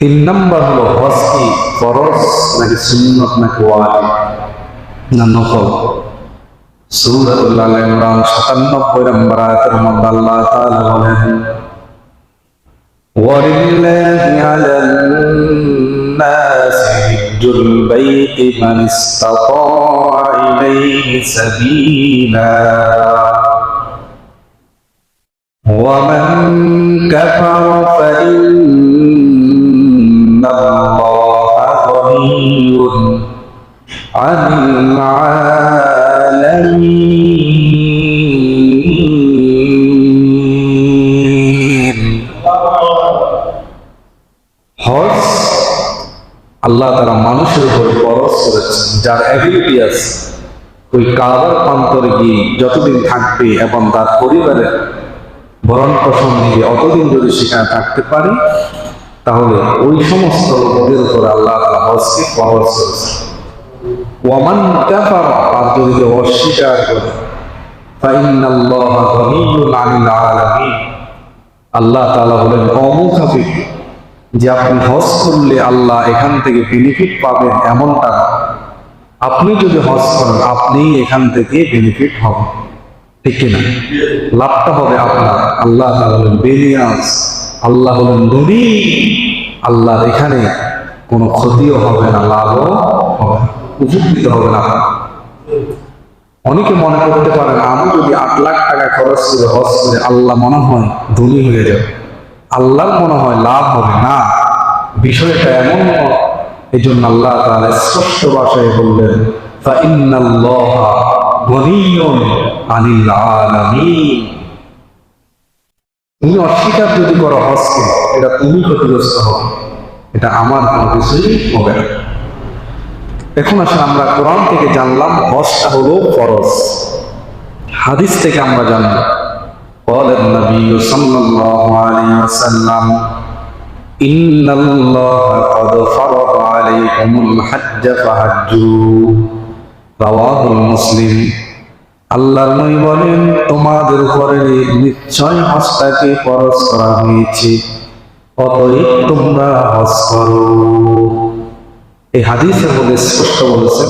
তিন নম্বর হলো হজ কি ফরজ নাকি সুন্নত নাকি ওয়াজিব না নফল সূরাতুল আল ইমরান 97 নম্বর আয়াতের মধ্যে আল্লাহ তাআলা বলেন ولله على الناس حج البيت من استطاع إليه سبيلا ومن كفر فإن عن العالمين হজ আল্লাহ তারা মানুষের উপর খরচ করেছেন যার অ্যাবিলিটি আছে ওই কাবার প্রান্তরে গিয়ে যতদিন থাকবে এবং তার পরিবারের ভরণ পোষণ নিয়ে অতদিন যদি সেখানে থাকতে পারি তাহলে ওই সমস্ত লোকদের উপর আল্লাহ তালা হজকে খরচ করেছেন ওয়ামান কাফার, আর যদি কেউ অস্বীকার করে আল্লাহ তাআলা বলেন অমুখাফিক যে আপনি হজ করলে আল্লাহ এখান থেকে বেনিফিট পাবেন এমনটা। আপনি যদি হজ করেন, আপনি এখান থেকে বেনিফিট হবেন। ঠিক কিনা লাভটা হবে আপনার। আল্লাহ তাআলা বলেন বেনিয়াস আল্লাহ হলেন ধনী। আল্লাহর এখানে কোনো ক্ষতিও হবে না, লাভও উপকৃত হবে না। আপনার। অনেকে মনে করতে পারেন আমি যদি আট লাখ টাকা খরচ করে হজ করে আল্লাহ মনে হয় ধনী হয়ে যাবে। আল্লাহর মনে হয় লাভ হবে না। বিষয়টা এমন এই জন্য আল্লাহ তাআলা স্পষ্ট ভাষায় বললেন তুমি অস্বীকার যদি করো হজকে, এটা তুমি ক্ষতিগ্রস্ত হবে। এটা আমার কোনো কিছুই হবে না। এখন আসলে আমরা কোরআন থেকে জানলাম হজটা হলো ফরজ হাদিস থেকে আমরা জানলাম قال النبي صلى الله عليه وسلم إن الله قد فرض عليكم الحج فحجوا رواه مسلم আল্লাহর নবী বলেন তোমাদের উপরে নিশ্চয় হজটাকে ফরজ করা হয়েছে অতএব তোমরা হজ করো এই হাদিসের মধ্যে স্পষ্ট বলেছেন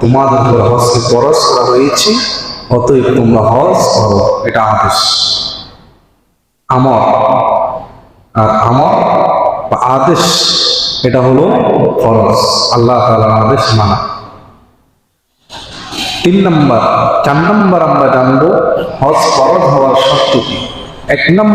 তোমাদের হজকে করা হয়েছে, অতএব তোমরা হজ করো। এটা আদেশ। আর আদেশ, এটা হলো ফরজ। আল্লাহ তাআলার আদেশ মানা। তিন নম্বর, চার নম্বর আমরা জানব, হজ ফরজ হওয়ার শর্ত কি? এক নম্বর